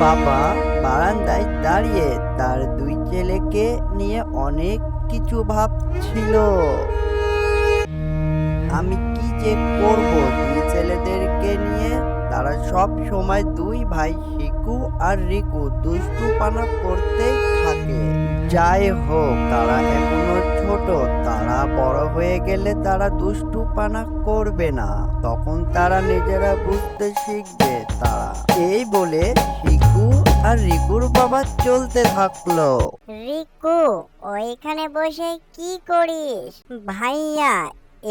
বাবা বারান্দায় দাঁড়িয়ে তার দুই ছেলেকে নিয়ে অনেক কিছু ভাবছিল। আমি কি যে করব? দুই ছেলেদেরকে নিয়ে তারা সব সময় দুই ভাই শিকু আর রিকু দুষ্টু পানা করতে থাকে। যাই হোক, তারা এখনও ছোট তারা বড় হয়ে গেলে তারা দুষ্টু পানা করবে না। তখন তারা নিজেরা বুঝতে শিখবে তারা। এই বলে শিকু আর রিকুর বাবা চলতে থাকল। রিকু ওইখানে বসে কি করিস? ভাইয়া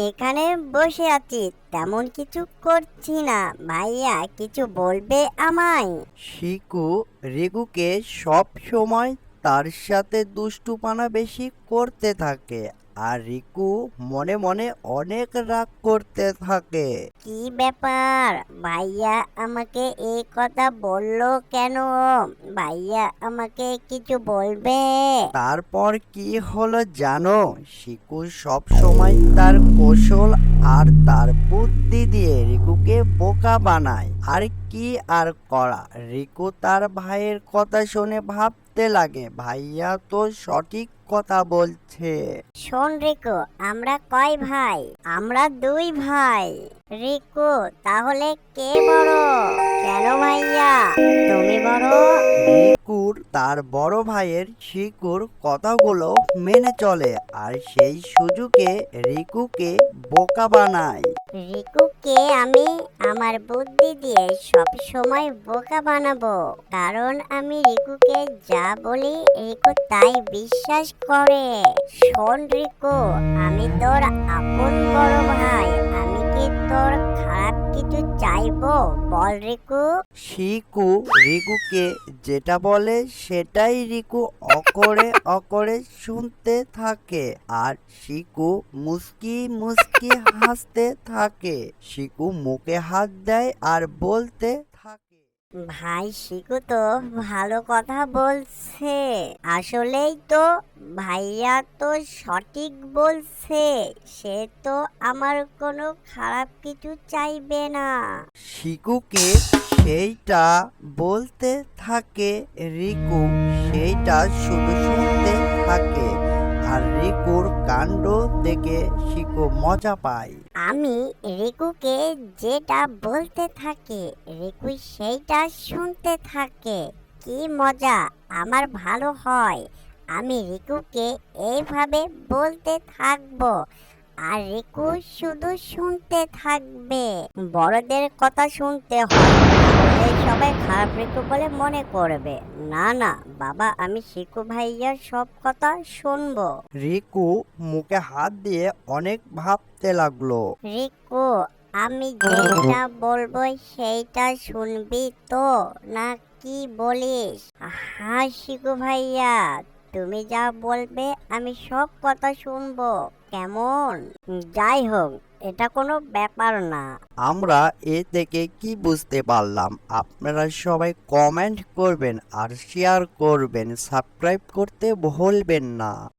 এখানে বসে আছি তেমন কিছু করছি না। ভাইয়া কিছু বলবে আমায়? শিকু রিকুকে সব সময় তার সাথে দুষ্টুপানা বেশি করতে থাকে আর রিকু মনে মনে অনেক রাগ করতে থাকে। কি ব্যাপার? ভাইয়া আমাকে এই কথা বলল কেন? ভাইয়া আমাকে কিছু বলবে? তারপর কি হলো জানো? শিকু সব সময় তার কৌশল আর তার বুদ্ধি দিয়ে রিকুকে বোকা বানায়। আর কি আর করা? রিকু তার ভাইয়ের কথা শুনে ভাবতে লাগে। ভাইয়া তো সঠিক কথা বলছে। শোন রিকু, আমরা কয় ভাই? আমরা দুই ভাই। রিকু, তাহলে কে বড়? কেন ভাইয়া। তুমি বড়? তার বড় ভাইয়ের শিকুর কথাগুলো মেনে চলে আর সেই সুযোগে রিকুকে বোকা বানায়। রিকুকে আমি আমার বুদ্ধি দিয়ে সব সময় বোকা বানাবো। কারণ আমি রিকুকে যা বলি রিকু তাই বিশ্বাস করে। শোন রিকু আমি তোর আপন বল, রিকু। শিকু, রিকুকে যেটা বলে সেটাই রিকু অকরে অকরে শুনতে থাকে। আর শিকু মুস্কি মুস্কি হাসতে থাকে। শিকু মুখে হাত দেয় আর বলতে ভাই শিকু তো ভালো কথা বলছে। আসলেই তো ভাইয়া তো সঠিক বলছে। সে তো আমার কোনো খারাপ কিছু চাইবে না। শিকুকে সেইটা বলতে থাকে রিকু। সেইটা শুধু রিকুর কাণ্ড দেখে শিকু মজা পায়। আমি রিকুকে যেটা বলতে থাকে, রিকু সেইটা শুনতে থাকে। কি মজা, আমার ভালো হয়। আমি রিকুকে এইভাবে বলতে থাকব, আর রিকু শুধু শুনতে থাকবে। বড়দের কথা শুনতে হয়। সবাই খারাপ রিকু বলে মনে করবে। না না বাবা আমি শিকু ভাইয়ার সব কথা শুনব। রিকু মুখে হাত দিয়ে অনেক ভাবতে লাগল। রিকু আমি যেটা বলব সেইটা শুনবি তো? না কি বলিস? হ্যাঁ শিকু ভাইয়া তুমি যা বলবে, আমি সব কথা শুনব। কেমন? যাই হোক, এটা কোনো ব্যাপার না। আমরা এ থেকে কি বুঝতে পারলাম? আপনারা সবাই কমেন্ট করবেন আর শেয়ার করবেন। সাবস্ক্রাইব করতে ভুলবেন না।